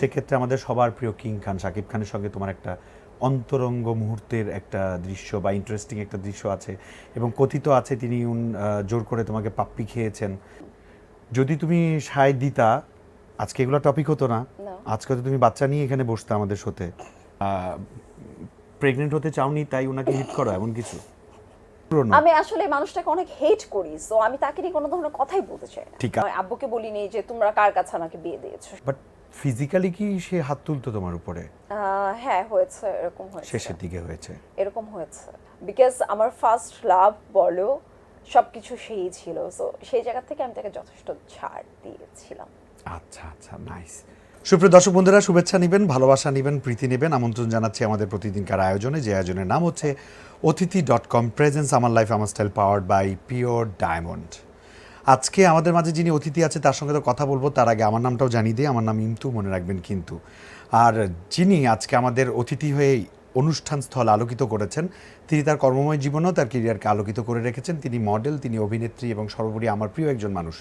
সেক্ষেত্রে আমাদের সবার প্রিয় কিং খান শাকিব খানের সঙ্গে তোমার একটা অন্তরঙ্গ মুহূর্তের একটা দৃশ্য বা ইন্টারেস্টিং একটা দৃশ্য আছে এবং কথিত আছে তিনি জোর করে তোমাকে পাপ্পি খেয়েছেন। যদি তুমি সায় দিতা আজকে এগুলো টপিক হতো না। আজকে তো তুমি বাচ্চা নিয়ে এখানে বসতে আমাদের সাথে। প্রেগনেন্ট হতে চাওনি তাই ওনাকে হিট করো এমন কিছু? আমি আসলে মানুষটাকে অনেক হেট করি সো আমি তাকে নিয়ে কোনো ধরনের কথাই বলতে চাই না। আব্বুকে বলিনি যে তোমরা কার কাছে আমাকে বিয়ে দিয়েছ। বাট ফিজিক্যালি কি সে হাত তুলতো তোমার উপরে? হ্যাঁ হয়েছে এরকম হয়েছে। শেষের দিকে হয়েছে। এরকম হয়েছে। বিকজ আমার ফার্স্ট লাভ বলো সব কিছু সেই ছিল। সো সেই জায়গা থেকে আমি তাকে যথেষ্ট ছাড় দিয়েছিলাম। আচ্ছা আচ্ছা নাইস সুপ্রিয় দর্শক বন্ধুরা শুভেচ্ছা নেবেন ভালোবাসা নেবেন প্রীতি নেবেন। আমন্ত্রণ জানাচ্ছি আমাদের প্রতিদিনকার আয়োজনে। যে আয়োজনের নাম হচ্ছে অতিথি ডট কম প্রেজেন্স আমার লাইফ আমার style powered by pure diamond আজকে আমাদের মাঝে যিনি অতিথি আছে, তার সঙ্গে তো কথা বলব। তার আগে আমার নামটাও জানিয়ে দিই, আমার নাম ইমতু, মনে রাখবেন কিন্তু। আর যিনি আজকে আমাদের অতিথি হয়ে অনুষ্ঠান স্থল আলোকিত করেছেন, তিনি তার কর্মময় জীবনেও তার কেরিয়ারকে আলোকিত করে রেখেছেন। তিনি মডেল, তিনি অভিনেত্রী এবং সর্বোপরি আমার প্রিয় একজন মানুষ।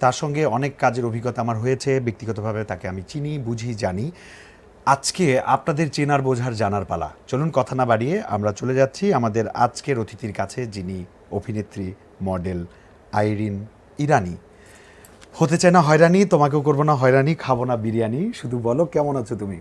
তার সঙ্গে অনেক কাজের অভিজ্ঞতা আমার হয়েছে, ব্যক্তিগতভাবে তাকে আমি চিনি, বুঝি, জানি। আজকে আপনাদের চেনার, বোঝার, জানার পালা। চলুন কথা না বাড়িয়ে আমরা চলে যাচ্ছি আমাদের আজকের অতিথির কাছে, যিনি অভিনেত্রী, মডেল, আইরিন ইরানি। হতে চায় না হয়রানি তোমাকেও করব না হয়রানি খাব না বিরিয়ানি। শুধু বলো কেমন আছো তুমি?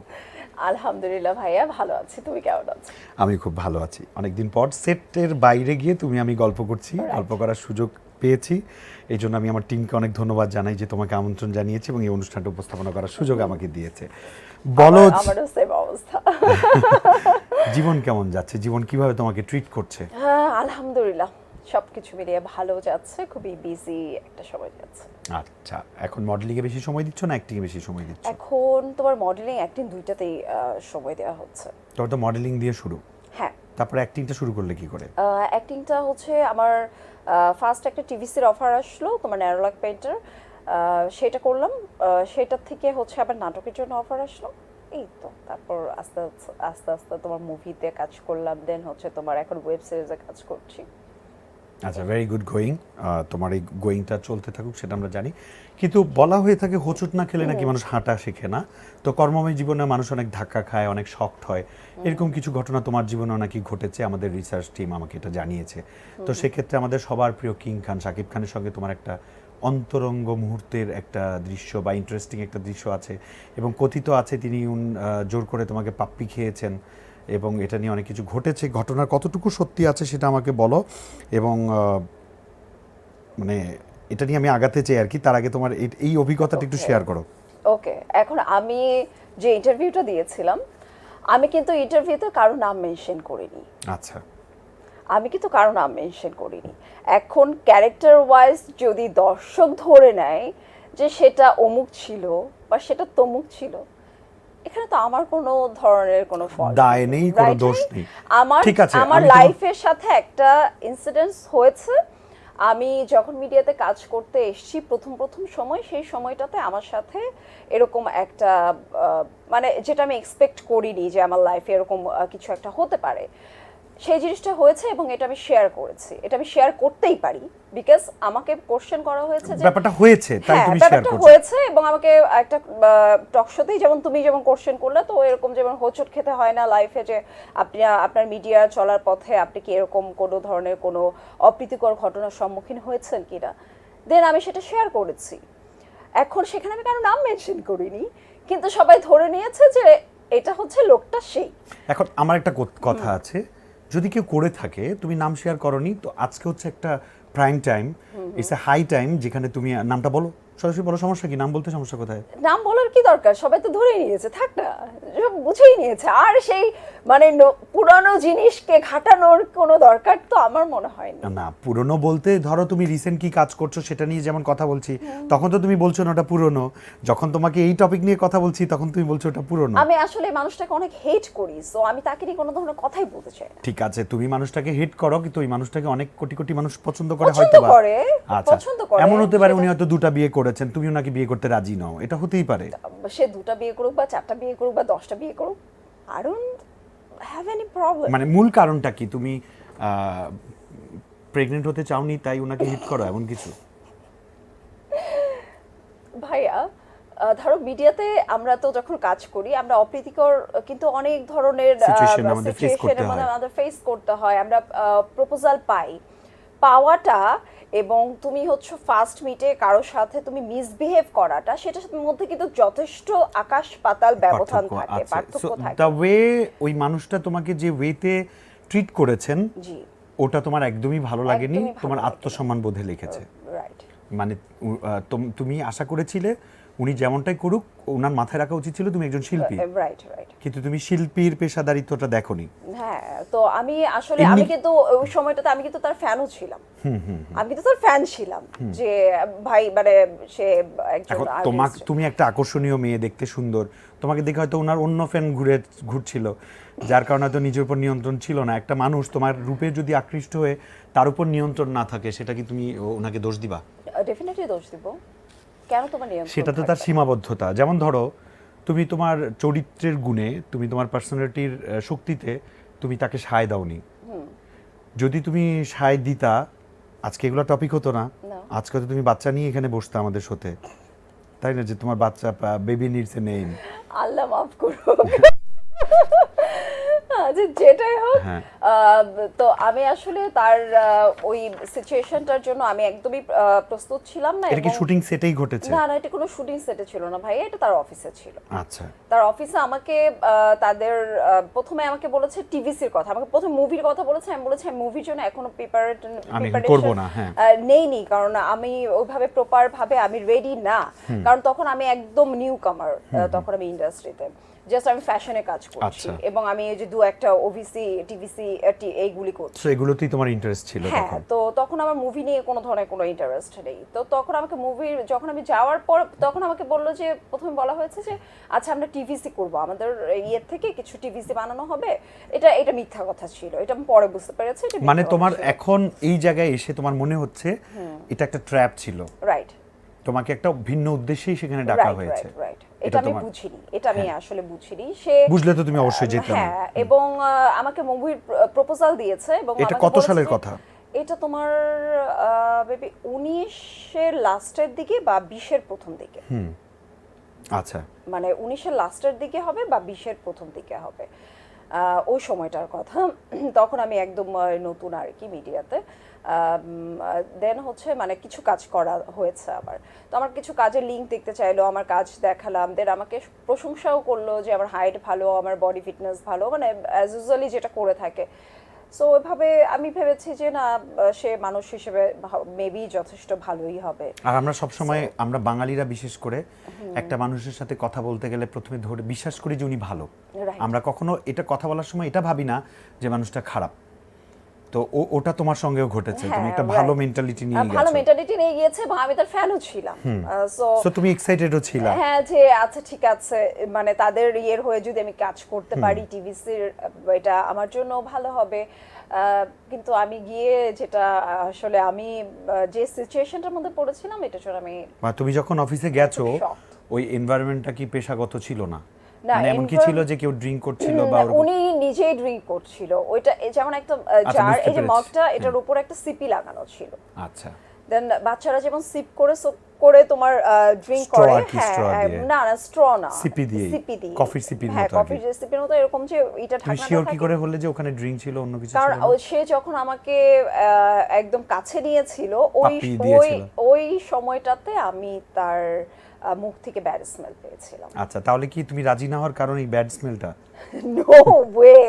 আলহামদুলিল্লাহ ভাইয়া ভালো আছি। তুমি কেমন আছো? আমি খুব ভালো আছি। অনেকদিন পর সেটের বাইরে গিয়ে তুমি আমি গল্প করছি গল্প করার সুযোগ পেয়েছি। এই জন্য আমি আমার টিমকে অনেক ধন্যবাদ জানাই যে তোমাকে আমন্ত্রণ জানিয়েছে এবং এই অনুষ্ঠানটা উপস্থাপনা করার সুযোগ আমাকে দিয়েছে। বলো আমার- আমারও সেম অবস্থা। জীবন কেমন যাচ্ছে? জীবন কীভাবে তোমাকে ট্রিট করছে? হ্যাঁ আলহামদুলিল্লাহ সবকিছু মিলিয়ে ভালো যাচ্ছে খুবই বিজি একটা সময় যাচ্ছে। আচ্ছা এখন মডেলিং এ বেশি সময় দিচ্ছ না অ্যাক্টিং এ বেশি সময় দিচ্ছ? এখন তোমার মডেলিং অ্যাক্টিং দুইটাতেই সময় দেওয়া হচ্ছে। তোমার তো মডেলিং দিয়ে শুরু। হ্যাঁ। তারপরে অ্যাক্টিংটা শুরু করলে কি করে? অ্যাক্টিংটা হচ্ছে আমার ফার্স্ট একটা টিভিসির অফার আসলো তোমার ন্যারোলাক পেন্টার সেটা করলাম সেটার থেকে হচ্ছে আবার নাটকের জন্য অফার আসলো। এই তো তারপর আস্তে আস্তে- আস্তে আস্তে তোমার মুভিতে কাজ করলাম দেন হচ্ছে তোমার এখন ওয়েব সিরিজে কাজ করছি। আচ্ছা ভেরি গুড গোয়িং তোমার এই গোয়িংটা চলতে থাকুক সেটা আমরা জানি। কিন্তু বলা হয়ে থাকে হোঁচট না খেলে নাকি মানুষ হাঁটা শেখে না। তো কর্মময় জীবনে মানুষ অনেক ধাক্কা খায় অনেক শক্ট হয়। এরকম কিছু ঘটনা তোমার জীবনেও নাকি ঘটেছে আমাদের রিসার্চ টিম আমাকে এটা জানিয়েছে। তো সেক্ষেত্রে আমাদের সবার প্রিয় কিং খান শাকিব খানের সঙ্গে তোমার একটা অন্তরঙ্গ মুহূর্তের একটা দৃশ্য বা ইন্টারেস্টিং একটা দৃশ্য আছে। এবং কথিত আছে তিনি উন- জোর করে তোমাকে পাপ্পি খেয়েছেন। এবং এটা নিয়ে অনেক কিছু ঘটেছে ঘটনার কতটুকু সত্যি আছে সেটা আমাকে বলো। এবং মানে এটা নিয়ে আমি আগাতে চাই আর কি তার আগে তোমার এই- অভিজ্ঞতাটা একটু শেয়ার করো। ওকে এখন আমি যে ইন্টারভিউটা দিয়েছিলাম আমি কিন্তু ইন্টারভিউতে কারও নাম মেনশন করিনি। আচ্ছা। আমি কিন্তু কারও নাম মেনশন করিনি। এখন ক্যারেক্টার ওয়াইজ যদি দর্শক ধরে নেয় যে সেটা অমুক ছিল বা সেটা তমুক ছিল এখানে তো আমার কোনো ধরনের কোনো ফল্ট দায় নেই, কোনো দোষ নেই। আমার ঠিক আছে, আমার আমি লাইফের সাথে একটা ইনসিডেন্স হয়েছে। আমি যখন মিডিয়াতে কাজ করতে এসেছি প্রথম প্রথম সময় সেই সময়টাতে আমার সাথে এরকম একটা মানে যেটা আমি এক্সপেক্ট করিনি যে আমার লাইফে এরকম কিছু একটা হতে পারে। সেই জিনিসটা হয়েছে এবং এটা আমি শেয়ার করেছি। এটা আমি শেয়ার করতেই পারি বিকজ আমাকে কোশ্চেন করা হয়েছে যে ব্যাপারটা হয়েছে তাই হ্যাঁ তুমি শেয়ার করছ। হয়েছে এবং আমাকে একটা টক শোতেই যেমন তুমি যেমন কোশ্চেন করলে তো এরকম যেমন হোঁচট খেতে হয় না লাইফে যে আপনি আপনার মিডিয়া চলার পথে আপনি কি এরকম কোনো ধরনের কোনো অপ্রীতিকর ঘটনার সম্মুখীন হয়েছেন কিনা? দেন আমি সেটা শেয়ার করেছি। এখন সেখানে আমি কারও নাম মেনশন করিনি কিন্তু সবাই ধরে নিয়েছে যে এটা হচ্ছে লোকটা সেই। এখন আমার একটা কথা আছে। যদি কেউ করে থাকে তুমি নাম শেয়ার করনি তো আজকে হচ্ছে একটা prime time it's a high time যেখানে তুমি নামটা বলো। সরাসরি বলো সমস্যা কি? নাম বলতে সমস্যা কোথায়? নাম বলার কি দরকার? সবাই তো ধরেই নিয়েছে থাক না। সব বুঝেই নিয়েছে। আর সেই মানে পুরানো জিনিসকে ঘাটানোর কোনো দরকার তো আমার মনে হয়নি। না না পুরনো বলতে ধরো তুমি রিসেন্ট কি কাজ করছ সেটা নিয়ে যেমন কথা বলছি তখন তো তুমি বলছো না ওটা পুরনো। যখন তোমাকে এই টপিক নিয়ে কথা বলছি তখন তুমি বলছো ওটা পুরনো। আমি আসলে মানুষটাকে অনেক হেট করি সো আমি তাকে নিয়ে কোনো ধরনের কথাই বলতে চাই না। ঠিক আছে তুমি মানুষটাকে হিট করো কিন্তু ওই মানুষটাকে অনেক কোটি কোটি মানুষ পছন্দ করে হয়তো করে, আচ্ছা পছন্দ করে, এমন হতে পারে উনি হয়তো দুটা বিয়ে করেছেন তুমিও নাকি বিয়ে করতে রাজি নও এটা হতেই পারে। সে দুটা বিয়ে করুক বা চারটা বিয়ে করুক বা দশটা বিয়ে করুক I don't have any problem মানে মূল কারণটা কি? তুমি প্রেগনেন্ট হতে চাওনি তাই ওনাকে হিট করো এমন কিছু? ভাইয়া ধরো মিডিয়াতে আমরা তো যখন কাজ করি আমরা অপ্রীতিকর কিন্তু অনেক ধরনের Situation আমাদের ফেস করতে হয়। আমরা প্রপোজাল পাই। পাওয়াটা এবং তুমি হচ্ছে ফার্স্ট মিটে কারোর সাথে তুমি মিসবিহেভ করাটা সেটার মধ্যে কিন্তু যথেষ্ট আকাশ পাতাল ব্যবধান থাকে পার্থক্য থাকে। দ্য ওয়ে ওই মানুষটা তোমাকে যে ওয়েতে ট্রিট করেছেন জি। ওটা তোমার একদমই ভালো লাগেনি তোমার আত্মসম্মান বোধে লিখেছে। রাইট মানে আহ, তুম- তুমি আশা করেছিলে উনি যেমনটাই করুক ওনার মাথায় রাখা উচিত ছিল তুমি একজন শিল্পী। রাইট রাইট কিন্তু তুমি শিল্পীর পেশাদারিত্বটা দেখোনি। হ্যাঁ তো আমি আসলে আমি কিন্তু ওই সময়টাতে আমি কিন্তু তার ফ্যানও ছিলাম। আমি কিন্তু তার ফ্যান ছিলাম যে ভাই মানে সে একজন তোমাকে তুমি একটা আকর্ষণীয় মেয়ে দেখতে সুন্দর। তোমাকে দেখে হয়তো ওনার অন্য ফ্যান ঘুরে ঘুরছিল যার কারণে হয়তো নিজের উপর নিয়ন্ত্রণ ছিল না। একটা মানুষ তোমার রূপে যদি আকৃষ্ট হয়ে তার উপর নিয়ন্ত্রণ না থাকে সেটা কি তুমি ওনাকে দোষ দিবা? ডেফিনেটলি দোষ দিব। কেন তোমার নিয়ন্ত্রণ সেটা তো তার সীমাবদ্ধতা। যেমন ধরো তুমি তোমার চরিত্রের গুণে তুমি তোমার পার্সোনালিটির শক্তিতে তুমি তাকে সায় দাওনি। যদি তুমি সায় দিতা আজকে এগুলো টপিক হতো না। না। আজকে তো তুমি বাচ্চা নিয়ে এখানে বসতে আমাদের সাথে। তাই না? যে তোমার বাচ্চা baby needs a name Allah মাফ করো আচ্ছা যেটাই হোক হ্যাঁ। তো আমি আসলে তার ওই সিচুয়েশনটার জন্য আমি একদমই প্রস্তুত ছিলাম না এটা কি শুটিং সেটেই ঘটেছে? না না এটা কোনো শুটিং সেটে ছিল না ভাই এটা তার অফিসে ছিল। আচ্ছা। তার অফিসে আমাকে তাদের প্রথমে আমাকে বলেছে টিভিসির কথা আমাকে প্রথমে মুভির কথা বলেছে আমি বলেছি মুভির জন্য এখনও পেপার আমি করব না, হ্যাঁ। নেইনি কারণ আমি ওইভাবে প্রপার ভাবে আমি রেডি না। কারণ তখন আমি একদম নিউ কামার তখন আমি ইন্ডাস্ট্রিতে জাস্ট আমি ফ্যাশনে কাজ করছি আচ্ছা। এবং আমি এই যে দু একটা ওভিসি টিভিসি এইগুলি করছি। তো এগুলোতেই তোমার ইন্টারেস্ট ছিল হ্যাঁ তো তখন আমার মুভি নিয়ে কোনো ধরনের কোনো ইন্টারেস্ট নেই। তো তখন আমাকে মুভির যখন আমি যাওয়ার পর তখন আমাকে বলল যে প্রথমে বলা হয়েছে যে আচ্ছা আমরা টিভিসি করব। আমাদের ইয়ের থেকে কিছু টিভিসি বানানো হবে। এটা এটা মিথ্যা কথা ছিল। এটা আমি পরে বুঝতে পেরেছি মানে তোমার এখন এই জায়গায় এসে তোমার মনে হচ্ছে এটা একটা ট্র্যাপ ছিল? রাইট তোমাকে একটা ভিন্ন উদ্দেশ্যেই সেখানে ডাকা হয়েছে। রাইট রাইট এটা আমি বুঝিনি এটা আমি আসলে বুঝিনি। সে বুঝলে তো তুমি অবশ্যই যেতে হ্যাঁ এবং আমাকে মুভির প্রপোজাল দিয়েছে এবং এটা কত সালের কথা? এটা তোমার বেবি উনিশের লাস্টের দিকে বা বিশের প্রথম দিকে। আচ্ছা। মানে উনিশের লাস্টের দিকে হবে বা বিশের প্রথম দিকে হবে। ওই সময়টার কথা। তখন আমি একদম নতুন আর কি মিডিয়াতে দেন হচ্ছে মানে কিছু কাজ করা হয়েছে আবার। তো আমার কিছু কাজের লিঙ্ক দেখতে চাইলো আমার কাজ দেখালাম। দেন আমাকে প্রশংসাও করল যে আমার হাইট ভালো আমার বডি ফিটনেস ভালো মানে অ্যাজ ইউজুয়ালি যেটা করে থাকে। সো ওইভাবে আমি ভেবেছি যে না সে মানুষ হিসেবে মেবি যথেষ্ট ভালোই হবে। আর আমরা সব সময় আমরা বাঙালিরা বিশেষ করে একটা মানুষের সাথে কথা বলতে গেলে প্রথমে ধরে বিশ্বাস করি যে উনি ভালো। আমরা কখনো এটা কথা বলার সময় এটা ভাবি না যে মানুষটা খারাপ। তো ওটা তোমার সঙ্গেও ঘটেছে। তুমি হ্যাঁ, একটা ভালো মেন্টালিটি নিয়ে ভালো মেন্টালিটি নিয়ে গিয়েছে এবং আমি তার ফ্যানও ছিলাম। সো সো তুমি এক্সাইটেডও ছিলা। হ্যাঁ যে আচ্ছা ঠিক আছে মানে তাদের ইয়ের হয়ে যদি আমি কাজ করতে পারি টিভিসির এটা আমার জন্য ভালো হবে। কিন্তু আমি গিয়ে যেটা আসলে আমি যে সিচুয়েশনটার মধ্যে পড়েছিলাম জন্য আমি তুমি যখন অফিসে গেছো. ওই এনভায়রনমেন্টটা কি পেশাগত ছিল না, মানে এমন কি ছিল যে কেউ ড্রিঙ্ক করছিল বা উনি নিজেই ড্রিঙ্ক করছিল। ওইটা যেমন একটা আহ, আচ্ছা, জার এই যে মগটা এটার। উপর একটা সিপি লাগানো ছিল। আচ্ছা। দেন বাচ্চারা যেমন সিপ করে করে তোমার ড্রিঙ্ক করে হ্যাঁ হ্যাঁ, দিয়ে। না না স্ট্র না সিপি দিয়েই, সিপি দিয়ে কফির সিপির হ্যাঁ মতো কি। কফির সিপির মতো এরকম যে এটা তুমি ঢাকনাটা শিওর কি করে হলে যে ওখানে ড্রিঙ্ক ছিল অন্য কিছু কারণ সে যখন আমাকে একদম কাছে নিয়েছিল ওই ওই ওই সময়টাতে আমি তার মুখ থেকে ব্যাড স্মেল পেয়েছিলাম। আচ্ছা তাহলে কি তুমি রাজি না হওয়ার কারণ এই ব্যাড স্মেলটা নো ওয়ে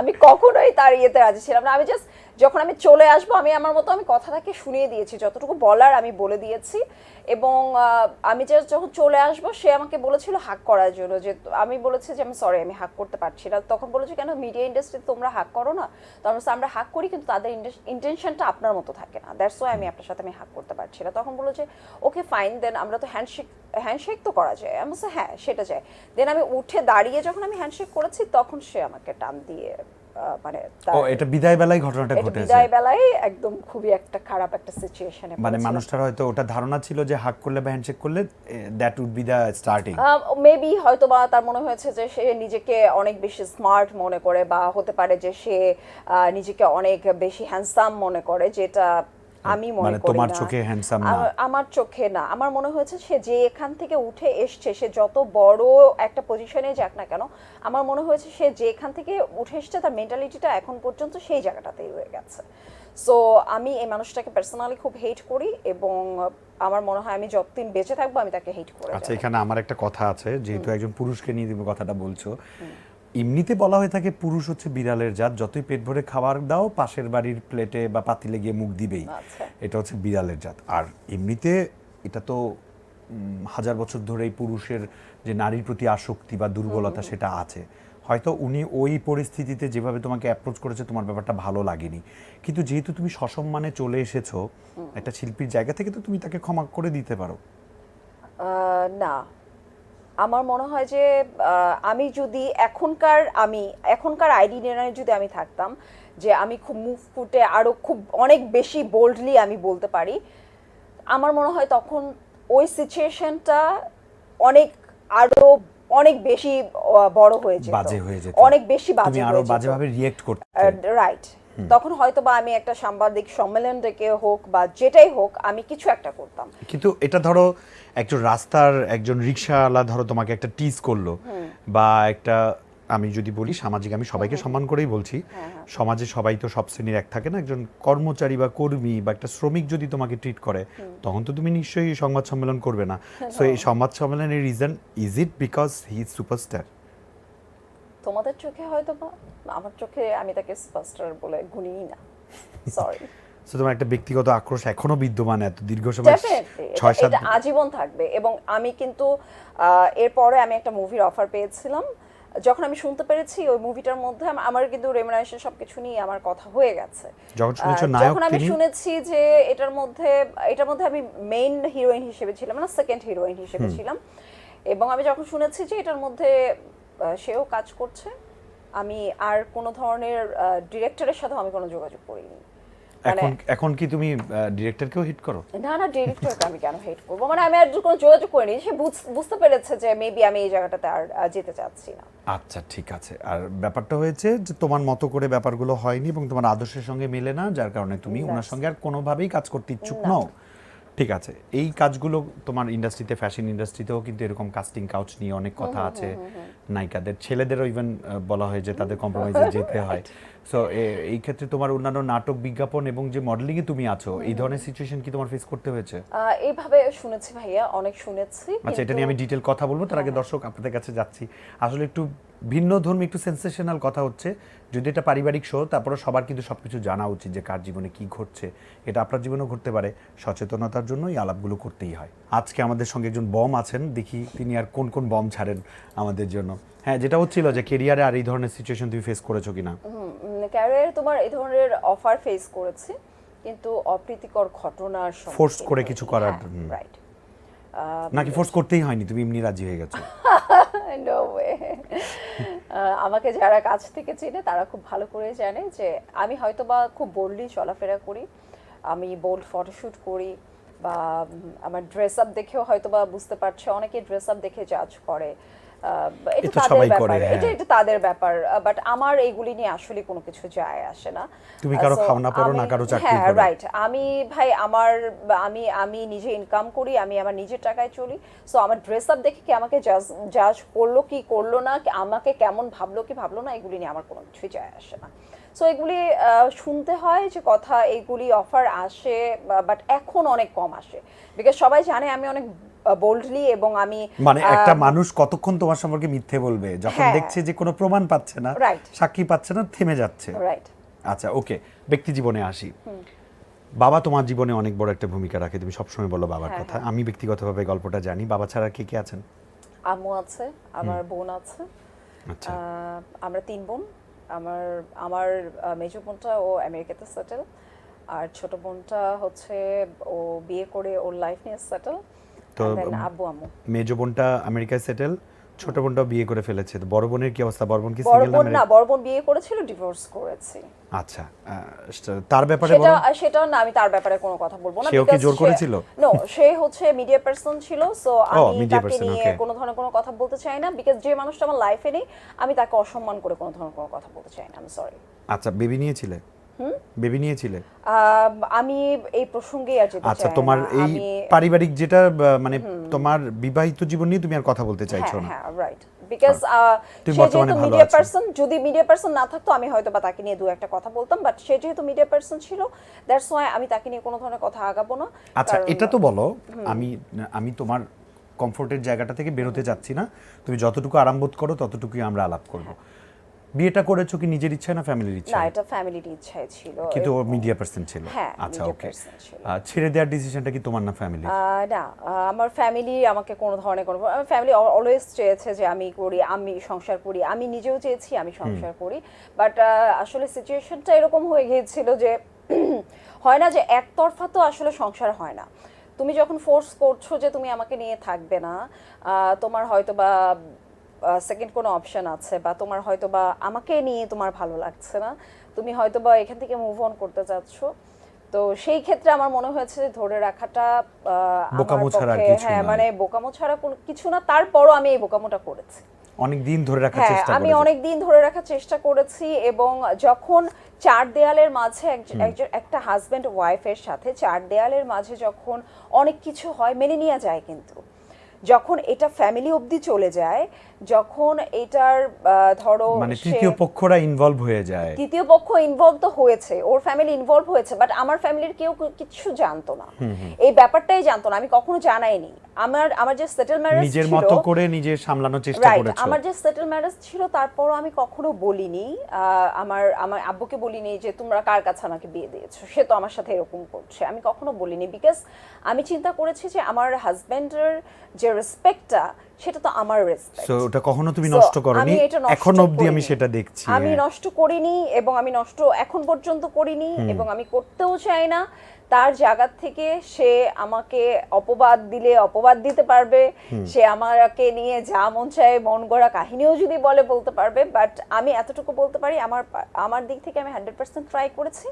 আমি কখনোই তার ইয়েতে রাজি ছিলাম না। আমি জাস্ট যখন আমি চলে আসব আমি আমার মতো আমি কথাটাকে শুনিয়ে দিয়েছি। যতটুকু বলার আমি বলে দিয়েছি। এবং আমি জাস্ট যখন চলে আসব, সে আমাকে বলেছিল হাক করার জন্য যে, আমি বলেছি যে আমি সরি আমি হাক করতে পারছি না। তখন বলেছে, কেন? মিডিয়া ইন্ডাস্ট্রি তোমরা হাক করো না? তো আমরা আমরা হাক করি, কিন্তু তাদের ইন্টেনশনটা আপনার মতো থাকে না। দ্যাটস ওয়াই আমি আপনার সাথে আমি হাক করতে পারছি না। তখন বলল যে ওকে ফাইন দেন আমরা তো হ্যান্ডশেক হ্যান্ডশেক তো করা যায়। আমি বলছি হ্যাঁ সেটা যায়। দেন আমি উঠে দাঁড়িয়ে যখন আমি হ্যান্ডশেক করেছি, তখন সে আমাকে টান দিয়ে মানে ও এটা বিদায় বেলায় ঘটনাটা ঘটেছে। বিদায় বেলায় একদম খুবই একটা খারাপ একটা সিচুয়েশনে মানে মানুষটার হয়তো ওটা ধারণা ছিল যে হাক করলে বা হ্যান্ডশেক করলে that would be the starting maybe হয়তো বা তার মনে হয়েছে যে সে নিজেকে অনেক বেশি স্মার্ট মনে করে বা হতে পারে যে সে নিজেকে অনেক বেশি হ্যান্ডসাম মনে করে যেটা আমি মনে মানে করি তোমার চোখে handsome না? আমার- আমার চোখে না। আমার মনে হয়েছে সে যে এখান থেকে উঠে এসছে সে যত বড় একটা পজিশনে যাক না কেন আমার মনে হয়েছে সে যে এখান থেকে উঠে এসছে তার মেন্টালিটিটা এখন পর্যন্ত সেই জায়গাটাতেই রয়ে গেছে। সো আমি এই মানুষটাকে পার্সোনালি খুব হেট করি এবং আমার মনে হয় আমি যতদিন বেঁচে থাকব আমি তাকে হেট করে আচ্ছা এখানে আমার একটা কথা আছে। যেহেতু একজন পুরুষকে নিয়ে তুমি কথাটা বলছো এমনিতে বলা হয়ে থাকে পুরুষ হচ্ছে বিড়ালের জাত যতই পেট ভরে খাবার দাও পাশের বাড়ির প্লেটে বা পাতিলে গিয়ে মুখ দিবেই। আচ্ছা। এটা হচ্ছে বিড়ালের জাত। আর এমনিতে এটা তো হাজার বছর ধরেই পুরুষের যে নারীর প্রতি আসক্তি বা দুর্বলতা সেটা আছে। হয়তো উনি ওই পরিস্থিতিতে যেভাবে তোমাকে অ্যাপ্রোচ করেছে তোমার ব্যাপারটা ভালো লাগেনি। কিন্তু যেহেতু তুমি সসম্মানে চলে এসেছ একটা শিল্পীর জায়গা থেকে তো তুমি তাকে ক্ষমা করে দিতে পারো। না। আমার মনে হয় যে আমি যদি এখনকার আমি এখনকার আইডি নিয়ে যদি আমি থাকতাম যে আমি খুব মুভ ফুটে আরও খুব অনেক বেশি বোল্ডলি আমি বলতে পারি আমার মনে হয় তখন ওই সিচুয়েশনটা অনেক আরও অনেক বেশি বড় হয়ে যেত। বাজে হয়ে যেত। অনেক বেশি বাজে তুমি আরও বাজেভাবে রিয়েক্ট করতে। রাইট তখন হয়তো বা আমি একটা সাংবাদিক সম্মেলন ডেকে হোক বা যেটাই হোক আমি কিছু একটা করতাম। কিন্তু এটা ধরো একজন রাস্তার একজন রিক্সাওয়ালা ধরো তোমাকে একটা টিজ করল বা একটা আমি যদি বলি সামাজিক আমি সবাইকে সম্মান করেই বলছি। হ্যাঁ, সমাজে সবাই তো সব শ্রেণির এক থাকে না একজন কর্মচারী বা কর্মী বা একটা শ্রমিক যদি তোমাকে ট্রিট করে তখন তো তুমি নিশ্চয়ই সংবাদ সম্মেলন করবে না। সো এই সংবাদ সম্মেলনের reason is it because he is superstar তোমাদের চোখে হয়তো বা আমার চোখে আমি তাকে সুপারস্টার বলে গুনিই না। সরি সো তোমার একটা ব্যক্তিগত আক্রোশ এখনও বিদ্যমান এত দীর্ঘ সময়? ছয় সাত আজীবন থাকবে এবং আমি কিন্তু এরপরে আমি একটা মুভির অফার পেয়েছিলাম। যখন আমি শুনতে পেরেছি ওই মুভিটার মধ্যে আমার কিন্তু রেমুনারেশন সবকিছু নিয়ে আমার কথা হয়ে গেছে। যখন শুনেছো নায়ক যখন আমি শুনেছি যে এটার মধ্যে এটার মধ্যে আমি মেইন হিরোইন হিসেবে ছিলাম না সেকেন্ড হিরোইন হিসেবে ছিলাম। এবং আমি যখন শুনেছি যে এটার মধ্যে সেও কাজ করছে। আমি আর কোনো ধরনের ডিরেক্টরের সাথে আমি কোনো যোগাযোগ করিনি। মানে এখন এখন কি তুমি ডিরেক্টরকেও হিট করো? না না ডিরেক্টরকে আমি কেন হেট করব? মানে আমি আর কোনো যোগাযোগ করিনি। সে বুঝ- বুঝতে পেরেছে যে মেবি আমি এই জায়গাটাতে আর যেতে চাচ্ছি না। আচ্ছা ঠিক আছে। আর ব্যাপারটা হয়েছে যে তোমার মতো করে ব্যাপারগুলো হয়নি এবং তোমার আদর্শের সঙ্গে মেলে না যার কারণে তুমি ওনার সঙ্গে আর কোনোভাবেই কাজ করতে ইচ্ছুক নও। ঠিক আছে এই কাজগুলো তোমার ইন্ডাস্ট্রিতে ফ্যাশন ইন্ডাস্ট্রিতেও কিন্তু এরকম কাস্টিং কাউচ নিয়ে অনেক কথা আছে নায়িকাদের। ছেলেদেরও ইভেন বলা হয় যে তাদের কম্প্রোমাইজে যেতে হয়। সো এই ক্ষেত্রে তোমার অন্যান্য নাটক বিজ্ঞাপন এবং যে মডেলিং এ তুমি আছো এই ধরনের সিচুয়েশন কি তোমার ফেস করতে হয়েছে? এইভাবে শুনেছি ভাইয়া অনেক শুনেছি আচ্ছা এটা নিয়ে আমি ডিটেল কথা বলব তার আগে দর্শক আপনাদের কাছে যাচ্ছি। আসলে একটু ভিন্ন ধর্মী একটু সেন্সেশনাল কথা হচ্ছে। যদি এটা পারিবারিক শো তারপরে সবার কিন্তু সব কিছু জানা উচিত যে কার জীবনে কি ঘটছে। এটা আপনার জীবনেও ঘটতে পারে। সচেতনতার জন্য এই আলাপগুলো করতেই হয়। আজকে আমাদের সঙ্গে একজন বম আছেন। দেখি তিনি আর কোন কোন বম ছাড়েন আমাদের জন্য। হ্যাঁ যেটা হচ্ছিল যে কেরিয়ারে আর এই ধরনের সিচুয়েশন তুমি ফেস করেছ কিনা? ক্যারিয়ারে তোমার এই ধরনের অফার ফেস করেছি। কিন্তু অপ্রীতিকর ঘটনার ফোর্স করে কিছু করার, রাইট নাকি ফোর্স করতেই হয়নি তুমি এমনি রাজি হয়ে গেছো? নো ওয়ে আমাকে যারা কাছ থেকে চেনে তারা খুব ভালো করে জানে যে আমি হয়তো বা খুব বোল্ডলি চলাফেরা করি। আমি বোল্ড ফটোশ্যুট করি বা আমার ড্রেস আপ দেখেও হয়তো বা বুঝতে পারছে অনেকে ড্রেস আপ দেখে জাজ করে। এটা তাদের ব্যাপার। হ্যাঁ। এটা এটা তাদের ব্যাপার বাট আমার এইগুলি নিয়ে আসলে কোনো কিছু যায় আসে না। তুমি কারও খাও না কারও চাকরি হ্যাঁ রাইট আমি ভাই আমার আমি আমি নিজে ইনকাম করি আমি আমার নিজের টাকায় চলি। সো আমার ড্রেস আপ দেখে কি আমাকে জাজ জাজ করল কি করল না আমাকে কেমন ভাবলো কি ভাবলো না এগুলি নিয়ে আমার কোনো কিছুই যায় আসে না। সো এগুলি আহ, শুনতে হয় যে কথা এগুলি অফার আসে বাট এখন অনেক কম আসে। বিকজ সবাই জানে আমি অনেক বোল্ডলি এবং আমি মানে একটা মানুষ কতক্ষণ তোমার সম্পর্কে মিথ্যে বলবে? যখন হ্যাঁ। দেখছে যে কোনো প্রমাণ পাচ্ছে না. সাক্ষী পাচ্ছে না থেমে যাচ্ছে। রাইট আচ্ছা ওকে ব্যক্তি জীবনে আসি। বাবা তোমার জীবনে অনেক বড় একটা ভূমিকা রাখে তুমি সবসময় বলো বাবার হ্যাঁ, কথা। আমি ব্যক্তিগতভাবে গল্পটা জানি। বাবা ছাড়া কে কে আছেন? আম্মু আছে আমার বোন আছে। আচ্ছা। আমরা তিন বোন। আমার আমার মেজো বোনটা ও আমেরিকাতে সেটেল আর ছোট বোনটা হচ্ছে ও বিয়ে করে ওর লাইফ নিয়ে সেটেল তো, আব্বু আম্মু। মেজ বোনটা আমেরিকায় সেটেল ছোট বোনটাও বিয়ে করে ফেলেছে। তো বড় বোনের কি অবস্থা? বড় বোন কি সিঙ্গেল না না বড় বোন বিয়ে করেছিল ডিভোর্স করেছি। আচ্ছা তার ব্যাপারে সেটা সেটা না আমি তার ব্যাপারে কোনো কথা বলব না সেও কি জোর সে- করেছিল? no সে হচ্ছে মিডিয়া পারসন ছিল সো আমি তাকে নিয়ে কোনো ধরনের কোনো কথা বলতে চাই না বিকজ যে মানুষটা আমার লাইফে নেই আমি তাকে অসম্মান করে কোনো ধরনের কোনো কথা বলতে চাই না আমি সরি আচ্ছা বেবি নিয়েছিলে? বেবি নিয়েছিলে? আমি এই প্রসঙ্গে আর যেতে আচ্ছা তোমার এই পারিবারিক যেটা মানে তোমার বিবাহিত জীবন নিয়ে তুমি আর কথা বলতে চাইছো হ্যাঁ না হ্যাঁ রাইট বিকজ তুমি সে যেহেতু মিডিয়া আছো। পার্সন যদি মিডিয়া পার্সন না থাকতো আমি হয়তো বা তাকে নিয়ে দু একটা কথা বলতাম বাট সে যেহেতু মিডিয়া পার্সন ছিল দ্যাটস ওয়াই আমি তাকে নিয়ে কোনো ধরনের কথা আগাবো না। আচ্ছা এটা তো বলো আমি আমি তোমার কমফোর্টের জায়গাটা থেকে বেরোতে যাচ্ছি না। তুমি যতটুকু আরাম বোধ করো ততটুকুই আমরা আলাপ করব। বিয়েটা করেছ কি নিজের ইচ্ছায় না ফ্যামিলির না এটা ফ্যামিলির ইচ্ছায় ছিল। কিন্তু ও মিডিয়া পার্সন ছিল। হ্যাঁ, আচ্ছা ওকে ছেড়ে দেওয়ার ডিসিশনটা কি তোমার না ফ্যামিলি না আমার ফ্যামিলি আমাকে কোনো ধরনের কোনো ফ্যামিলি অলওয়েজ চেয়েছে যে আমি করি আমি সংসার করি আমি নিজেও চেয়েছি আমি সংসার করি। বাট আসলে সিচুয়েশনটা এরকম হয়ে গিয়েছিল যে হয় না যে একতরফা তো আসলে সংসার হয় না। তুমি যখন ফোর্স করছ যে তুমি আমাকে নিয়ে থাকবে না তোমার হয়তো বা সেকেন্ড কোনো অপশন আছে বা তোমার হয়তো বা আমাকে নিয়ে তোমার ভালো লাগছে না তুমি হয়তো বা এখান থেকে মুভ অন করতে চাচ্ছ। তো সেই ক্ষেত্রে আমার মনে হয়েছে যে ধরে রাখাটা বোকামো ছাড়া কিছু হ্যাঁ মানে বোকামো ছাড়া কোনো কিছু না তারপরও আমি এই বোকামোটা করেছি। অনেক দিন ধরে রাখার হ্যাঁ চেষ্টা আমি অনেক দিন ধরে রাখার চেষ্টা করেছি এবং যখন চার দেয়ালের মাঝে একজন একটা হাজব্যান্ড ওয়াইফের সাথে চার দেয়ালের মাঝে যখন অনেক কিছু হয় মেনে নেওয়া যায় কিন্তু। যখন এটা ফ্যামিলি অবধি চলে যায় যখন এটার ধরো মানে তৃতীয় পক্ষরা ইনভলভ হয়ে যায়। তৃতীয় পক্ষ ইনভলভ তো হয়েছে ওর ফ্যামিলি ইনভলভ হয়েছে বাট আমার ফ্যামিলির কেউ কিছু জানতো না। এই ব্যাপারটাই জানতো না আমি কখনো জানাইনি। আমার আমার যে সেটেল ম্যারেজ নিজের মতো করে নিজে সামলানোর চেষ্টা করেছ। আমার যে সেটেল ম্যারেজ ছিল তারপরও আমি কখনো বলিনি আমার আমার আব্বুকে বলিনি যে তোমরা কার কাছে আমাকে বিয়ে দিয়েছ? সে তো আমার সাথে এরকম করছে। আমি কখনো বলিনি বিকজ আমি চিন্তা করেছি যে আমার হাজবেন্ডের যে রেসপেক্টটা সেটা তো আমার রেসপেক্ট সো ওটা কখনো তুমি নষ্ট করনি? এখন অবধি আমি সেটা দেখছি। আমি। নষ্ট করিনি এবং আমি নষ্ট এখন পর্যন্ত করিনি এবং আমি করতেও চাই না। তার জায়গা থেকে সে আমাকে অপবাদ দিলে অপবাদ দিতে পারবে। সে আমাকে নিয়ে যা মন চায় মন গড়া কাহিনীও যদি বলে বলতে পারবে বাট আমি এতটুকু বলতে পারি আমার আমার দিক থেকে আমি হান্ড্রেড পার্সেন্ট ট্রাই করেছি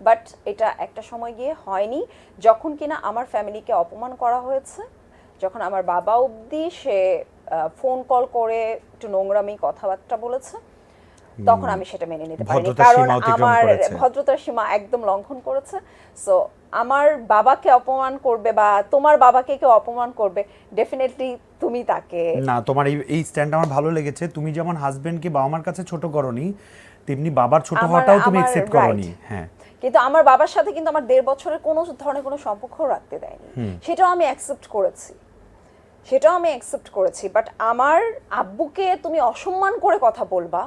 বাট এটা একটা সময় গিয়ে হয়নি। যখন কিনা আমার ফ্যামিলিকে অপমান করা হয়েছে যখন আমার বাবা অবধি সে ফোন কল করে একটু নোংরামি কথাবার্তা বলেছে তখন আমি সেটা মেনে নিতে পারিনি। কারণ আমার ভদ্রতার সীমা একদম লঙ্ঘন করেছে। সো আমার বাবাকে অপমান করবে বা তোমার বাবাকে কেউ অপমান করবে ডেফিনেটলি তুমি তাকে না তোমার এই এই স্ট্যান্ড আমার ভালো লেগেছে। তুমি যেমন হাজবেন্ডকে বাবা মার কাছে ছোট করনি তেমনি বাবার ছোট হওয়াটাও তুমি right. করনি। হ্যাঁ। কিন্তু আমার বাবার সাথে কিন্তু আমার দেড় বছরের কোনো ধরনের কোনো সম্পর্ক রাখতে দেয়নি। সেটাও আমি অ্যাকসেপ্ট করেছি। সেটাও আমি অ্যাকসেপ্ট করেছি বাট আমার আব্বুকে তুমি অসম্মান করে কথা বলবা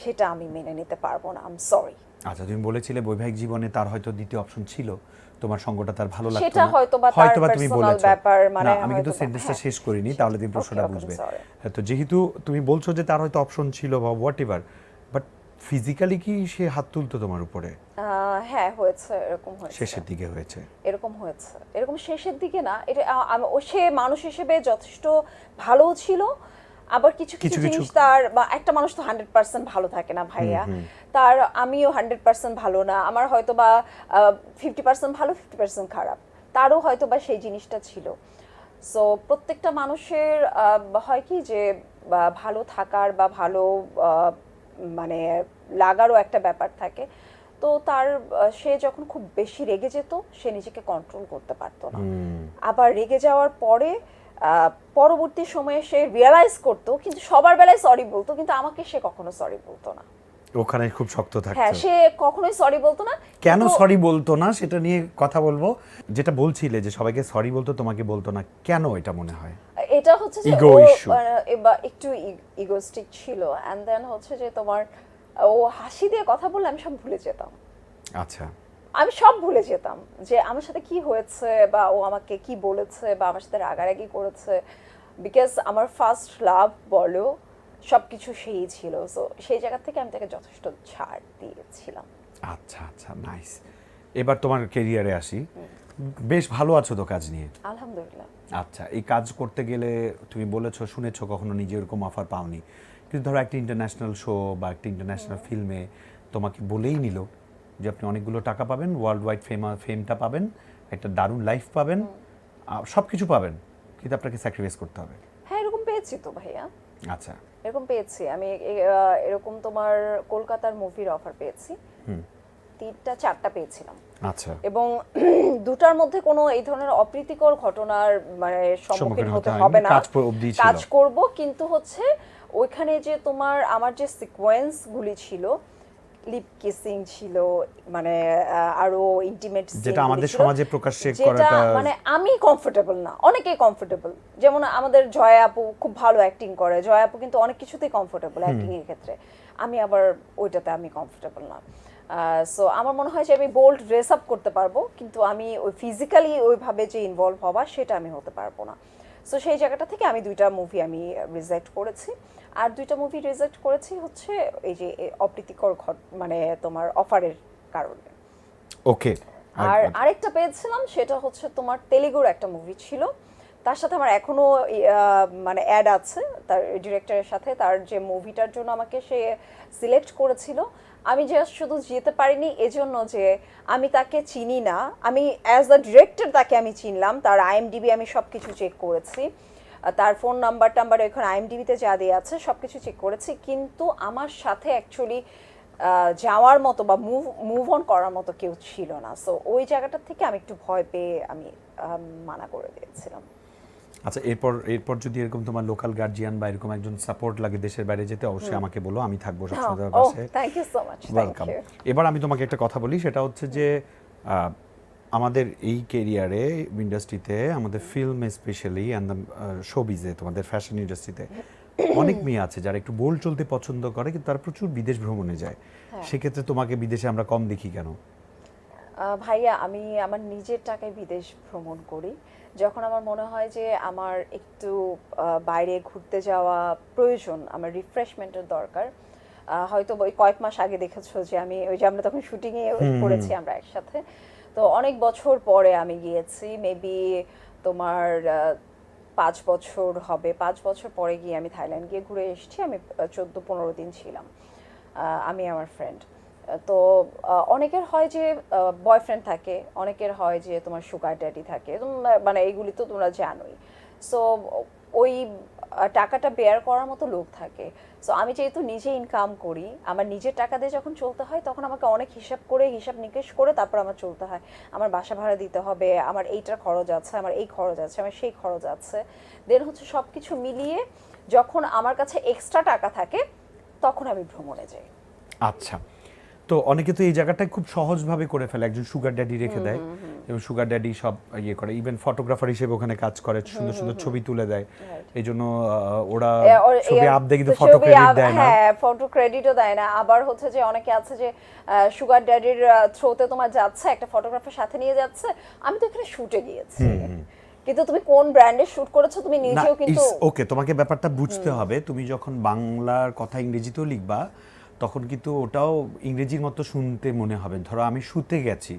সেটা আমি মেনে নিতে পারব না আম সরি আচ্ছা তুমি বলেছিলে বৈবাহিক জীবনে তার হয়তো দ্বিতীয় অপশন ছিল তোমার সঙ্গটা তার ভালো লাগতো সেটা না। হয়তোবা তার হয়তোবা তুমি বলেছ। ব্যাপার, মানে আমি কিন্তু সেন্টেন্সটা হ্যাঁ। শেষ করিনি তাহলে তুমি প্রশ্নটা বুঝবে। হ্যাঁ, তো যেহেতু তুমি বলছো যে তার হয়তো অপশন ছিল বা হোয়াট এভার বাট ফিজিক্যালি কি সে হাত তুলতো তোমার উপরে? হ্যাঁ হয়েছে এরকম হয়েছে। শেষের দিকে হয়েছে। এরকম হয়েছে। এরকম শেষের দিকে না এটা ও সে মানুষ হিসেবে যথেষ্ট ভালো ছিল আবার কিছু কিছু জিনিস তার বা একটা মানুষ তো হান্ড্রেড পার্সেন্ট ভালো থাকে না ভাইয়া। তার আমিও হান্ড্রেড পার্সেন্ট ভালো না আমার হয়তো বা ফিফটি পার্সেন্ট ভালো ফিফটি পার্সেন্ট খারাপ। তারও হয়তো বা সেই জিনিসটা ছিল। সো প্রত্যেকটা মানুষের হয় কি যে ভালো থাকার বা ভালো মানে লাগারও একটা ব্যাপার থাকে। তো তার সে যখন খুব বেশি রেগে যেত সে নিজেকে কন্ট্রোল করতে পারতো না। আবার রেগে যাওয়ার পরে পরবর্তী সময়ে সে রিয়েলাইজ করতো কিন্তু সবার বেলায় সরি বলতো কিন্তু আমাকে সে কখনো সরি বলতো না। ওখানে খুব শক্ত হ্যাঁ সে কখনোই সরি বলতো না কেন সরি বলতো না সেটা নিয়ে কথা বলব। যেটা বলছিলে যে সবাইকে সরি বলতো তোমাকে বলতো না কেন এটা মনে হয়? এটা হচ্ছে যে ও. আহ, এবার একটু ইগোস্টিক ছিল। এন্ড দেন হচ্ছে যে তোমার ও হাসি দিয়ে কথা বললে আমি সব ভুলে যেতাম। আচ্ছা। আমি সব ভুলে যেতাম যে আমার সাথে কি হয়েছে বা ও আমাকে কি বলেছে বা আমার সাথে রাগারাগি করেছে। বিকজ আমার ফার্স্ট লাভ বলো সব কিছু সেই ছিল। সো সেই জায়গা থেকে আমি তাকে যথেষ্ট ছাড় দিয়েছিলাম। আচ্ছা আচ্ছা নাইস এবার তোমার কেরিয়ারে আসি। বেশ ভালো আছো তো কাজ নিয়ে। আলহামদুলিল্লাহ। আচ্ছা এই কাজ করতে গেলে তুমি বলেছ শুনেছো কখনো নিজে এরকম অফার পাওনি। কিন্তু ধরো একটা ইন্টারন্যাশনাল শো বা একটা ইন্টারন্যাশনাল ফিল্মে তোমাকে বলেই নিল যে আপনি অনেকগুলো টাকা পাবেন ওয়ার্ল্ড ওয়াইড ফেমা ফেমটা পাবেন একটা দারুণ লাইফ পাবেন সব কিছু পাবেন কিন্তু আপনাকে স্যাক্রিফাইস করতে হবে। হ্যাঁ এরকম পেয়েছি তো ভাইয়া। আচ্ছা। এরকম পেয়েছি। আমি এরকম তোমার কলকাতার মুভির অফার পেয়েছি। তিনটা চারটা পেয়েছিলাম। আচ্ছা। এবং দুটার মধ্যে কোনো এই ধরনের অপ্রীতিকর ঘটনার মানে সম্মুখীন হতে হবে না। কাজ করব কিন্তু হচ্ছে ওইখানে যে তোমার আমার যে সিকোয়েন্স গুলি ছিল লিপ কিসিং ছিল মানে আরও ইন্টিমেট যেটা আমাদের সমাজে প্রকাশ্যে করাটা মানে আমি কমফোর্টেবল না অনেকেই কমফোর্টেবল যেমন আমাদের জয়া আপু খুব ভালো অ্যাক্টিং করে জয়া আপু কিন্তু অনেক কিছুতেই কমফোর্টেবল অ্যাক্টিং এর ক্ষেত্রে। আমি আবার ওইটাতে আমি কমফোর্টেবল না। সো আমার মনে হয় যে আমি বোল্ড ড্রেস আপ করতে পারব কিন্তু আমি ওই ফিজিক্যালি ওইভাবে যে ইনভলভ হওয়া সেটা আমি হতে পারব না। সো সেই জায়গাটা থেকে আমি দুইটা মুভি আমি রিজেক্ট করেছি। আর দুইটা মুভি রিজেক্ট করেছি হচ্ছে এই যে অপ্রীতিকর ঘট মানে তোমার অফারের কারণে। ওকে আর আরেকটা পেয়েছিলাম সেটা হচ্ছে তোমার তেলেগুর একটা মুভি ছিল। তার সাথে আমার এখনও মানে অ্যাড আছে। তার ডিরেক্টরের সাথে তার যে মুভিটার জন্য আমাকে সে সিলেক্ট করেছিল। আমি জাস্ট শুধু যেতে পারিনি এজন্য যে আমি তাকে চিনি না। আমি অ্যাজ দ্য ডিরেক্টর তাকে আমি চিনলাম। তার আইএমডিবি আমি সব কিছু চেক করেছি। তার ফোন নাম্বার টাম্বার এখানে আইএমডিবিতে যা দেওয়া আছে সব কিছু চেক করেছি। কিন্তু আমার সাথে অ্যাকচুয়ালি যাওয়ার মতো বা মুভ মুভ অন করার মতো কেউ ছিল না। সো ওই জায়গাটা থেকে আমি একটু ভয় পেয়ে আমি মানা করে দিয়েছিলাম। আচ্ছা এরপর এরপর যদি এরকম তোমার লোকাল গার্জিয়ান বা এরকম একজন সাপোর্ট লাগে দেশের বাইরে যেতে অবশ্যই আমাকে বলো আমি থাকব সবসময় তোমার ও পাশে। Thank you so much welcome এবার আমি তোমাকে একটা কথা বলি সেটা হচ্ছে যে আমাদের এই কেরিয়ারে ইন্ডাস্ট্রিতে আমাদের ফিল্ম স্পেশালি অ্যান্ড শোবিজে তোমাদের ফ্যাশন ইন্ডাস্ট্রিতে অনেক মেয়ে আছে যারা একটু বোল্ড চলতে পছন্দ করে কিন্তু তারা প্রচুর বিদেশ ভ্রমণে যায়। সেক্ষেত্রে তোমাকে বিদেশে আমরা কম দেখি কেন? ভাইয়া আমি আমার নিজের টাকায় বিদেশ ভ্রমণ করি। যখন আমার মনে হয় যে আমার একটু বাইরে ঘুরতে যাওয়া প্রয়োজন আমার রিফ্রেশমেন্টের দরকার হয়তো ওই কয়েক মাস আগে দেখেছ যে আমি ওই যে আমরা তখন শুটিংয়ে করেছি আমরা একসাথে। তো অনেক বছর পরে আমি গিয়েছি মেবি তোমার পাঁচ বছর হবে। পাঁচ বছর পরে গিয়ে আমি থাইল্যান্ড গিয়ে ঘুরে এসেছি, আমি চোদ্দ পনেরো দিন ছিলাম আমি আমার ফ্রেন্ড তো অনেকের হয় যে বয়ফ্রেন্ড থাকে, অনেকের হয় যে তোমার সুগার ড্যাডি থাকে মানে এইগুলি তো তোমরা জানোই। সো ওই টাকাটা বেয়ার করার মতো লোক থাকে। সো আমি যেহেতু নিজে ইনকাম করি, আমার নিজের টাকা দিয়ে যখন চলতে হয়, তখন আমাকে অনেক হিসাব করে, হিসাব নিকেশ করে তারপর আমার চলতে হয়। আমার বাসা ভাড়া দিতে হবে, আমার এইটার খরচ আছে, আমার এই খরচ আছে, আমার সেই খরচ আছে। দেন হচ্ছে সব কিছু মিলিয়ে যখন আমার কাছে এক্সট্রা টাকা থাকে, তখন আমি ভ্রমণে যাই। আচ্ছা। তো অনেকে তো এই জায়গাটা খুব সহজভাবে করে ফেলে একজন সুগার ড্যাডি রেখে দেয়। এবং সুগার ড্যাডি সব ইয়ে করে ইভেন ফটোগ্রাফার হিসেবে ওখানে কাজ করে সুন্দর সুন্দর ছবি তুলে দেয়। এই জন্য ওরা ছবি আপ কিন্তু তো ফটো ক্রেডিট দেয় না। হ্যাঁ ফটো ক্রেডিটও দেয় না। আবার হচ্ছে যে অনেকে আছে যে সুগার ড্যাডির থ্রোতে তোমার যাচ্ছে একটা ফটোগ্রাফার সাথে নিয়ে যাচ্ছে। আমি তো এখানে শুটে গিয়েছি। কিন্তু তুমি কোন ব্র্যান্ডে শুট করেছ তুমি নিজেও কিন্তু ওকে তোমাকে ব্যাপারটা বুঝতে হবে। তুমি যখন বাংলার কথা ইংরেজিতেও লিখবা তখন কিন্তু ওটাও ইংরেজির মতো শুনতে মনে হবে। ধরো আমি শুতে গেছি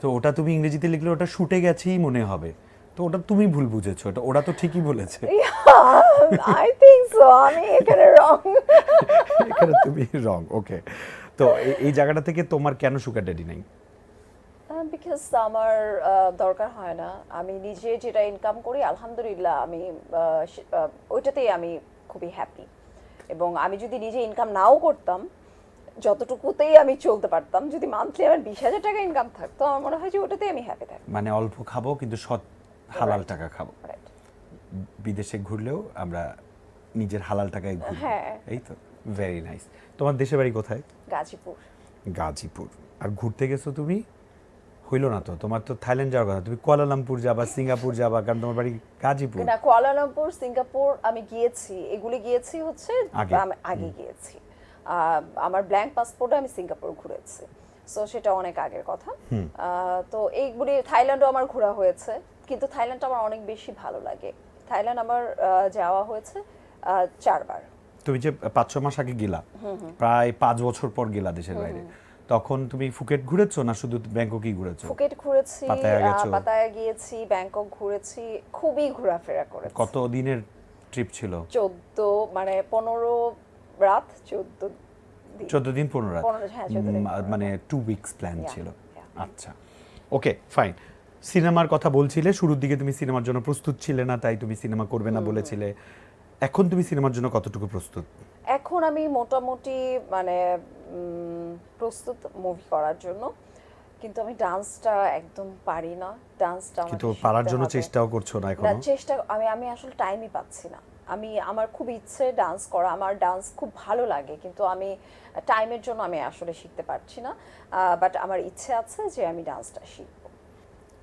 তো ওটা তুমি ইংরেজিতে লিখলে ওটা শুটে গেছেই মনে হবে। তো ওটা তুমি ভুল বুঝেছ এটা ওরা তো ঠিকই বলেছে। আই থিংক সো আমি এখানে রং এখানে তুমি রং ওকে তো এই- জায়গাটা থেকে তোমার কেন সুগার ড্যাডি নাই? বিকজ আমার দরকার হয় না। আমি নিজে যেটা ইনকাম করি আলহামদুলিল্লাহ আমি আহ, ওইটাতেই আমি খুবই হ্যাপি এবং আমি যদি নিজে ইনকাম নাও করতাম যতটুকুতেই আমি চলতে পারতাম যদি মান্থলি আমার বিশ হাজার টাকা ইনকাম থাকতো আমার মনে হয় যে ওটাতেই আমি হ্যাপি থাকতাম। মানে অল্প খাব কিন্তু সৎ হালাল টাকা খাব. বিদেশে ঘুরলেও আমরা নিজের হালাল টাকায় ঘুরি। হ্যাঁ। এই তো ভেরি নাইস তোমার দেশের বাড়ি কোথায়? গাজীপুর। গাজীপুর। আর ঘুরতে গেছো তুমি? হইল না তো? তোমার তো থাইল্যান্ড যাওয়ার কথা। তুমি কুয়ালালামপুর যাবা সিঙ্গাপুর যাবা কারণ তোমার বাড়ি গাজীপুর। না কুয়ালালামপুর সিঙ্গাপুর আমি গিয়েছি। এগুলি গিয়েছি হচ্ছে আগে। গিয়েছি। আমার ব্ল্যাঙ্ক পাসপোর্টে আমি সিঙ্গাপুর ঘুরেছি। সো সেটা অনেক আগের কথা। তো এইগুলি থাইল্যান্ডও আমার ঘোরা হয়েছে। কিন্তু থাইল্যান্ড আমার অনেক বেশি ভালো লাগে। থাইল্যান্ড আমার যাওয়া হয়েছে চারবার। তুমি যে পাঁচ ছ মাস আগে গেলা প্রায় পাঁচ বছর পর গেলা দেশের বাইরে। তখন তুমি ফুকেট ঘুরেছো না শুধু ব্যাংককই ঘুরেছো? ফুকেট ঘুরেছি পাতায়া গিয়েছি ব্যাংকক ঘুরেছি খুবই ঘোরাফেরা করেছি। কত দিনের ট্রিপ ছিল? চোদ্দ মানে পনেরো রাত চোদ্দ দিন। চোদ্দ দিন পনেরো রাত? পনেরো- হ্যাঁ, মানে টু উইকস প্ল্যান ছিল। আচ্ছা। ওকে ফাইন সিনেমার কথা বলছিলে শুরুর দিকে তুমি সিনেমার জন্য প্রস্তুত ছিলে না তাই তুমি সিনেমা করবে না বলেছিলে। এখন তুমি সিনেমার জন্য কতটুকু প্রস্তুত? এখন আমি মোটামুটি মানে প্রস্তুত মুভি করার জন্য। কিন্তু আমি ডান্সটা একদম পারি না। ডান্সটা কিন্তু পারার জন্য চেষ্টাও করছ না না চেষ্টা আমি আমি আসলে টাইমই পাচ্ছি না। আমি আমার খুব ইচ্ছে ডান্স করা। আমার ডান্স খুব ভালো লাগে। কিন্তু আমি টাইমের জন্য আমি আসলে শিখতে পারছি না। বাট আমার ইচ্ছে আছে যে আমি ডান্সটা শিখব।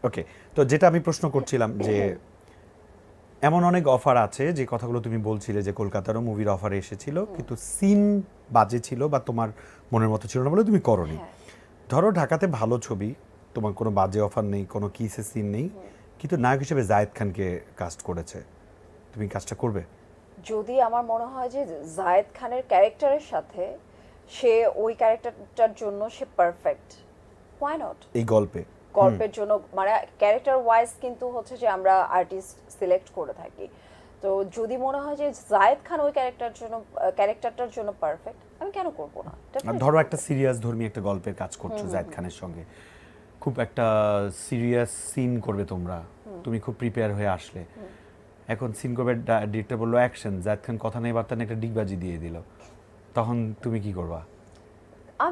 ওকে তো যেটা আমি প্রশ্ন করছিলাম যে এমন অনেক অফার আছে যে কথাগুলো তুমি বলছিলে যে কলকাতারও মুভির অফার এসেছিল কিন্তু সিন বাজে ছিল বা তোমার মনের মতো ছিল না বলে তুমি করনি। হ্যাঁ। ধরো ঢাকাতে ভালো ছবি তোমার কোনো বাজে অফার নেই কোনো কিসের সিন নেই কিন্তু নায়ক হিসেবে জায়েদ খানকে কাস্ট করেছে। তুমি কাজটা করবে? যদি আমার মনে হয় যে জায়েদ খানের ক্যারেক্টারের সাথে সে ওই ক্যারেক্টারটার জন্য সে পারফেক্ট হোয়াই নট এই গল্পে? গল্পের জন্য মানে ক্যারেক্টার ওয়াইজ কিন্তু হচ্ছে যে আমরা আর্টিস্ট সিলেক্ট করে থাকি। তো যদি মনে হয় যে জায়েদ খান ওই ক্যারেক্টার জন্য ক্যারেক্টারটার জন্য পারফেক্ট আমি কেন করব না? ধরো একটা সিরিয়াস ধর্মী একটা গল্পের কাজ করছ জায়েদ খানের সঙ্গে। খুব একটা সিরিয়াস সিন করবে তোমরা। তুমি খুব প্রিপেয়ার হয়ে আসলে। এখন সিন করবে ডিরেক্টর বলল অ্যাকশন জায়েদ খান কথা নেই বার্তা নেই একটা ডিগবাজি দিয়ে দিল। তখন তুমি কি করবা?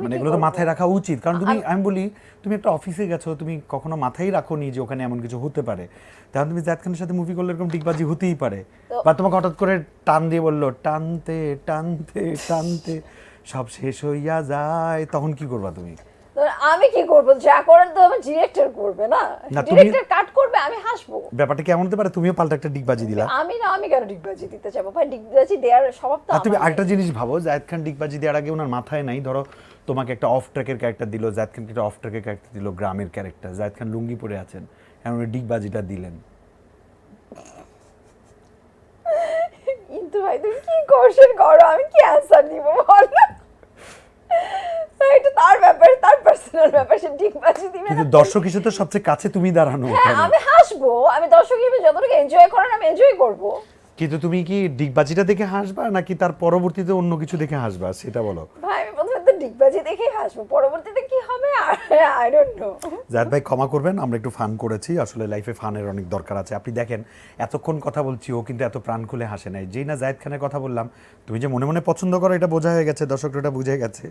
মানে এগুলো তো? মাথায় রাখা উচিত। কারণ তুমি আমি বলি তুমি একটা অফিসে গেছো তুমি কখনো মাথায় রাখো নি যে ওখানে এমন কিছু হতে পারে। তখন তুমি জায়েদ খানের সাথে মুভি করলে এরকম ডিগবাজি হতেই পারে। বা তোমাকে হঠাৎ করে টান দিয়ে বলল টানতে টানতে টানতে সব শেষ হইয়া যায়। তখন কি করবা তুমি? আমি কি করব? যা করেন তো আমার ডিরেক্টর করবে না? ডিরেক্টর কাট করবে আমি হাসবো। ব্যাপারটা কেমন হতে পারে? তুমিও পাল্টা একটা ডিগবাজি দিলা। আমি না আমি কেন ডিগবাজি দিতে যাব? ভাই ডিগবাজি দেওয়ার স্বভাব তো তুমি। আরেকটা জিনিস ভাবো জায়েদ খান ডিগবাজি দেওয়ার আগে ওনার মাথায় নাই। ধরো তোমাকে একটা অফ ট্র্যাকের ক্যারেক্টার দিল জায়েদ খানকে একটা অফ ট্র্যাকের ক্যারেক্টার দিল গ্রামের ক্যারেক্টার জায়েদ খান লুঙ্গি পরে আছেন উনি ডিগবাজিটা দিলেন। কিন্তু ভাই তুমি কি কোশ্চেন করো? আমি কি অ্যান্সার দিব বল। এটা তার ব্যাপার তার পার্সোনাল ব্যাপার সে ডিগবাজি দিবে কিন্তু দর্শক হিসেবে তো সবচেয়ে কাছে তুমি দাঁড়ানো হ্যাঁ আমি হাসবো। আমি দর্শক হিসেবে যতটুকু এনজয় করেন আমি এনজয় করব। কিন্তু তুমি কি ডিগবাজিটা দেখে হাসবা নাকি তার পরবর্তীতে অন্য কিছু দেখে হাসবা? সেটা বলো। ভাই ডিগবাজি দেখেই হাসবো পরবর্তীতে কি হবে? আই ডোন্ট নো ভাই ক্ষমা করবেন আমরা একটু ফান করেছি আসলে লাইফে ফানের অনেক দরকার আছে। আপনি দেখেন এতক্ষণ কথা বলছি ও কিন্তু এত প্রাণ খুলে হাসে নাই। যেই না জায়েদ খানের কথা বললাম তুমি যে মনে মনে পছন্দ করো এটা বোঝা হয়ে গেছে দর্শকরা এটা বুঝে গেছে।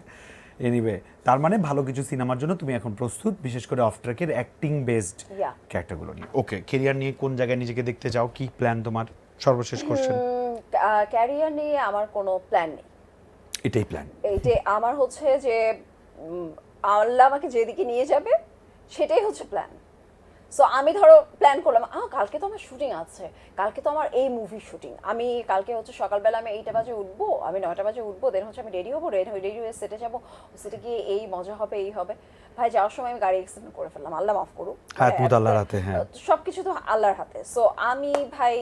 এনিওয়ে তার মানে ভালো কিছু সিনেমার জন্য তুমি এখন প্রস্তুত বিশেষ করে অফ ট্র্যাকের অ্যাক্টিং বেসড. ক্যারেক্টারগুলো নিয়ে। ওকে কেরিয়ার নিয়ে কোন জায়গায় নিজেকে দেখতে চাও? কি প্ল্যান তোমার? সর্বশেষ কোশ্চেন ক্যারিয়ার নিয়ে আমার কোনো প্ল্যান নেই। এটাই প্ল্যান এইটা আমার হচ্ছে যে আল্লাহ আমাকে যেদিকে নিয়ে যাবে সেটাই হচ্ছে প্ল্যান সো আমি ধরো প্ল্যান করলাম আহ কালকে তো আমার শুটিং আছে কালকে তো আমার এই মুভি শুটিং আমি কালকে হচ্ছে সকালবেলা আমি এইটা বাজে উঠবো আমি নয়টা বাজে উঠবো দেন হচ্ছে আমি রেডি হব রেডি রেডি হয়ে সেটে যাব সেটে গিয়ে এই মজা হবে এই হবে। ভাই যাওয়ার সময় আমি গাড়ি অ্যাক্সিডেন্ট করে ফেললাম আল্লাহ মাফ করুক। আল্লাহর হাতে, হ্যাঁ। সব কিছু তো আল্লাহর হাতে। সো আমি ভাই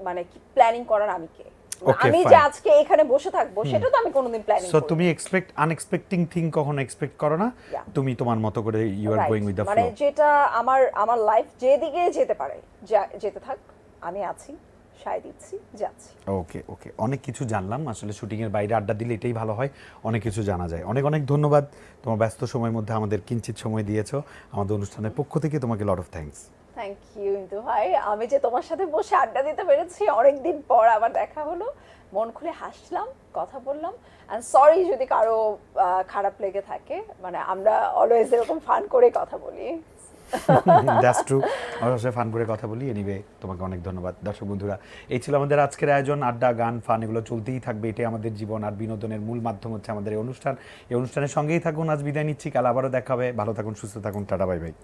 মানে কি প্ল্যানিং করার আমি কে? আমি fine. যে আজকে এখানে বসে থাকব সেটা তো আমি কোনোদিন প্ল্যানিং সো তুমি এক্সপেক্ট আনএক্সপেক্টিং থিং কখনো এক্সপেক্ট করো না। তুমি তোমার মতো করে you are. Going with the মানে যেটা আমার আমার লাইফ যেদিকে যেতে পারে যেতে থাক আমি আছি সায় দিচ্ছি যাচ্ছি। ওকে ওকে অনেক কিছু জানলাম। আসলে শুটিং এর বাইরে আড্ডা দিলে এটাই ভালো হয়। অনেক কিছু জানা যায়। অনেক অনেক ধন্যবাদ। তোমার ব্যস্ত সময়ের মধ্যে আমাদের কিঞ্চিত সময় দিয়েছ। আমাদের অনুষ্ঠানের পক্ষ থেকে তোমাকে lot of thanks thank you কিন্তু ভাই। আমি যে তোমার সাথে বসে আড্ডা দিতে পেরেছি, অনেকদিন পর আবার দেখা হলো। মন খুলে হাসলাম, কথা বললাম। অ্যান্ড সরি যদি কারও খারাপ লেগে থাকে। মানে আমরা অলওয়েজ এরকম ফান করে কথা বলি। দ্যাটস ট্রু আমরা সবাই ফান করে কথা বলি। এনিওয়ে তোমাকে অনেক ধন্যবাদ, দর্শক বন্ধুরা। এই ছিল আমাদের আজকের আয়োজন। আড্ডা, গান ফান এগুলো চলতেই থাকবে। এটাই আমাদের জীবন আর বিনোদনের মূল মাধ্যম হচ্ছে আমাদের এই অনুষ্ঠান। এই অনুষ্ঠানের সঙ্গেই থাকুন। আজ বিদায় নিচ্ছি। কাল আবারও দেখা হবে। ভালো থাকুন, সুস্থ থাকুন। Tata, bye bye.